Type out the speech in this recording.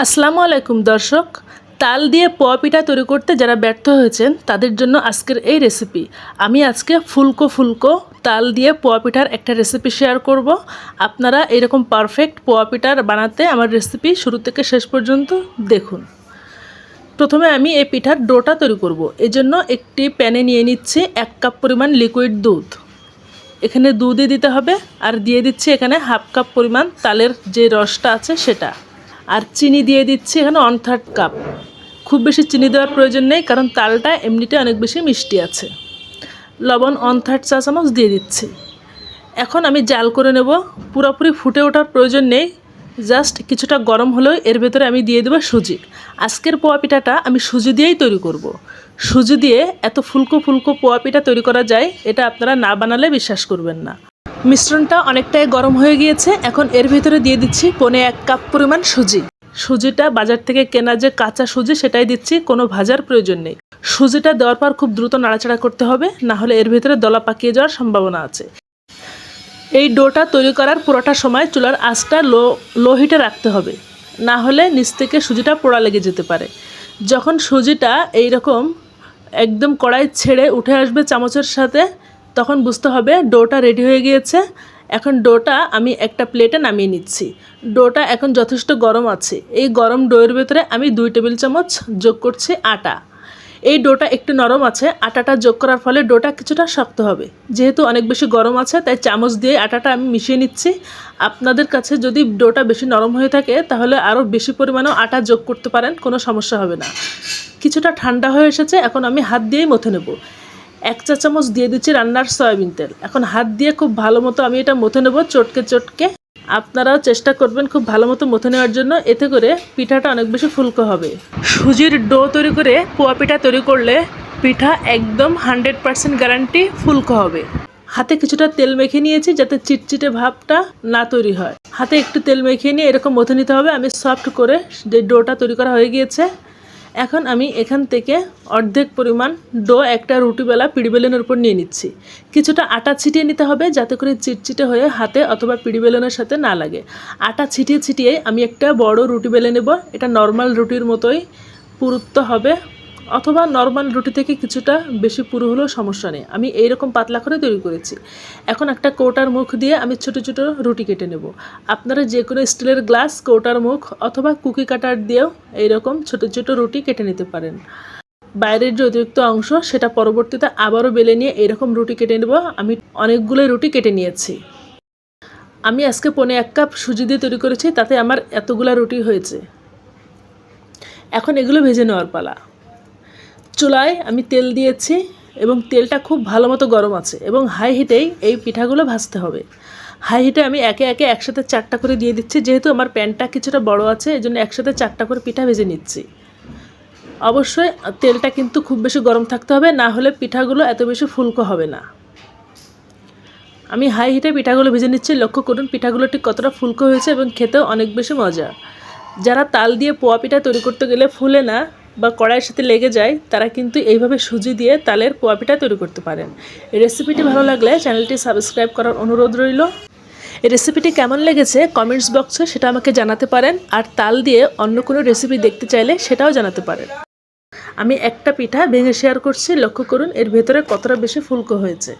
আসসালামু আলাইকুম, দর্শক। তাল দিয়ে পোয়া পিঠা তৈরি করতে যারা ব্যর্থ হয়েছেন, তাদের জন্য আজকের এই রেসিপি আমি আজকে ফুলকো ফুলকো তাল দিয়ে পোয়া পিঠার একটা রেসিপি শেয়ার করব। আপনারা এরকম পারফেক্ট পোয়া পিঠার বানাতে আমার রেসিপি শুরু থেকে শেষ পর্যন্ত দেখুন। প্রথমে আমি এই পিঠার ডোটা তৈরি করব। এজন্য একটি প্যানে নিয়ে নিচ্ছি এক কাপ পরিমাণ লিকুইড দুধ। এখানে দুধই দিতে হবে, আর দিয়ে দিচ্ছি এখানে হাফ কাপ পরিমাণ তালের যে রসটা আছে সেটা। আর চিনি দিয়ে দিচ্ছি এখানে ওয়ান থার্ড কাপ খুব বেশি চিনি দেওয়ার প্রয়োজন নেই, কারণ তালটা এমনিতে অনেক বেশি মিষ্টি আছে। লবণ ওয়ান থার্ড চা চামচ দিয়ে দিচ্ছি। এখন আমি জাল করে নেব। পুরোপুরি ফুটে ওঠার প্রয়োজন নেই। জাস্ট কিছুটা গরম হলেও এর ভেতরে আমি দিয়ে দেবো সুজি। আজকের পোয়া পিঠাটা আমি সুজি দিয়েই তৈরি করব। সুজি দিয়ে এত ফুলকো ফুলকো পোয়া পিঠা তৈরি করা যায়, এটা আপনারা না বানালে বিশ্বাস করবেন না। মিশ্রণটা অনেকটাই গরম হয়ে গিয়েছে। এখন এর ভিতরে দিয়ে দিচ্ছি পনে এক কাপ পরিমাণ সুজি। সুজিটা বাজার থেকে কেনা যে কাঁচা সুজি, সেটাই দিচ্ছি, কোনো ভাজার প্রয়োজন নেই। সুজিটা দেওয়ার পর খুব দ্রুত নাড়াচাড়া করতে হবে, না হলে এর ভিতরে দলা পাকিয়ে যাওয়ার সম্ভাবনা আছে। এই ডোটা তৈরি করার পুরোটা সময় চুলার আঁচটা লো লো হিটে রাখতে হবে। না হলে নিচ থেকে সুজিটা পোড়া লেগে যেতে পারে। যখন সুজিটা এই রকম একদম কড়াই ছেড়ে উঠে আসবে চামচের সাথে তখন বুঝতে হবে ডোটা রেডি হয়ে গিয়েছে। এখন ডোটা আমি একটা প্লেটে নামিয়ে নিচ্ছি। ডোটা এখন যথেষ্ট গরম আছে। এই গরম ডোয়ের ভেতরে আমি দুই টেবিল চামচ যোগ করছি আটা। এই ডোটা একটু নরম আছে। আটাটা যোগ করার ফলে ডোটা কিছুটা শক্ত হবে। যেহেতু অনেক বেশি গরম আছে, তাই চামচ দিয়ে আটাটা আমি মিশিয়ে নিচ্ছি। আপনাদের কাছে যদি ডোটা বেশি নরম হয়ে থাকে, তাহলে আরও বেশি পরিমাণেও আটা যোগ করতে পারেন, কোনো সমস্যা হবে না। কিছুটা ঠান্ডা হয়ে এসেছে, এখন আমি হাত দিয়েই মথে নেব। এক চা চামচ দিয়ে দিচ্ছি রান্নার সয়াবিন তেল। এখন হাত দিয়ে খুব ভালো মতো আমি এটা মথে নেব চটকে চটকে। আপনারাও চেষ্টা করবেন খুব ভালো মতো মথে নেওয়ার জন্য। এতে করে পিঠাটা অনেক বেশি ফুলকো হবে। সুজির ডো তৈরি করে পোয়া পিঠা তৈরি করলে পিঠা একদম হান্ড্রেড পারসেন্ট গ্যারান্টি ফুলকো হবে। হাতে কিছুটা তেল মেখে নিয়েছি যাতে চিটচিটে ভাবটা না তৈরি হয়। হাতে একটু তেল মেখে নিয়ে এরকম মথে নিতে হবে। আমি সফট করে যে ডোটা তৈরি করা হয়ে গিয়েছে এখন আমি এখান থেকে অর্ধেক পরিমাণ ডো একটা রুটিবেলা পিড়িবেলনের উপর নিয়ে নিচ্ছি। কিছুটা আটা ছিটিয়ে নিতে হবে যাতে করে চিটচিটে হয়ে হাতে অথবা পিড়িবেলনের সাথে না লাগে। আটা ছিটিয়ে ছিটিয়ে আমি একটা বড় রুটি বেলে নেব। এটা নর্মাল রুটির মতোই পুরুত্ব হবে। অথবা নর্মাল রুটি থেকে কিছুটা বেশি পুরো হলেও সমস্যা নেই। আমি এইরকম পাতলা করে তৈরি করেছি। এখন একটা কৌটার মুখ দিয়ে আমি ছোট ছোট রুটি কেটে নেব। আপনারা যে কোনো স্টিলের গ্লাস, কৌটার মুখ অথবা কুকি কাটার দিয়েও এইরকম ছোট ছোট রুটি কেটে নিতে পারেন। বাইরের যে অতিরিক্ত অংশ, সেটা পরবর্তীতে আবারও বেলে নিয়ে এরকম রুটি কেটে নেব। আমি অনেকগুলোই রুটি কেটে নিয়েছি। আমি আজকে পনে এক কাপ সুজি দিয়ে তৈরি করেছি, তাতে আমার এতগুলা রুটি হয়েছে। এখন এগুলো ভেজে নেওয়ার পালা। চুলায় আমি তেল দিয়েছি এবং তেলটা খুব ভালো মতো গরম আছে এবং হাই হিটেই এই পিঠাগুলো ভাজতে হবে। হাই হিটে আমি একে একে একসাথে চারটা করে দিয়ে দিচ্ছি, যেহেতু আমার প্যানটা কিছুটা বড় আছে এই জন্য একসাথে চারটা করে পিঠা ভেজে নিচ্ছি। অবশ্যই তেলটা কিন্তু খুব বেশি গরম থাকতে হবে, না হলে পিঠাগুলো এত বেশি ফুলকো হবে না। আমি হাই হিটে পিঠাগুলো ভেজে নিচ্ছি, লক্ষ্য করুন পিঠাগুলো ঠিক কতটা ফুলকো হয়েছে এবং খেতেও অনেক বেশি মজা। যারা তাল দিয়ে পোয়া পিঠা তৈরি করতে গেলে ফুলে না বা কড়াইয়ের সাথে লেগে যায়, তারা কিন্তু এইভাবে সুজি দিয়ে তালের পোয়া পিঠা তৈরি করতে পারেন। রেসিপিটি ভালো লাগলে চ্যানেলটি সাবস্ক্রাইব করার অনুরোধ রইল। রেসিপিটি কেমন লেগেছে কমেন্টস বক্সে সেটা আমাকে জানাতে পারেন, আর তাল দিয়ে অন্য কোনো রেসিপি দেখতে চাইলে সেটাও জানাতে পারেন। আমি একটা পিঠা ভেঙে শেয়ার করছি, লক্ষ্য করুন এর ভেতরে কতটা বেশি ফুলকো হয়েছে।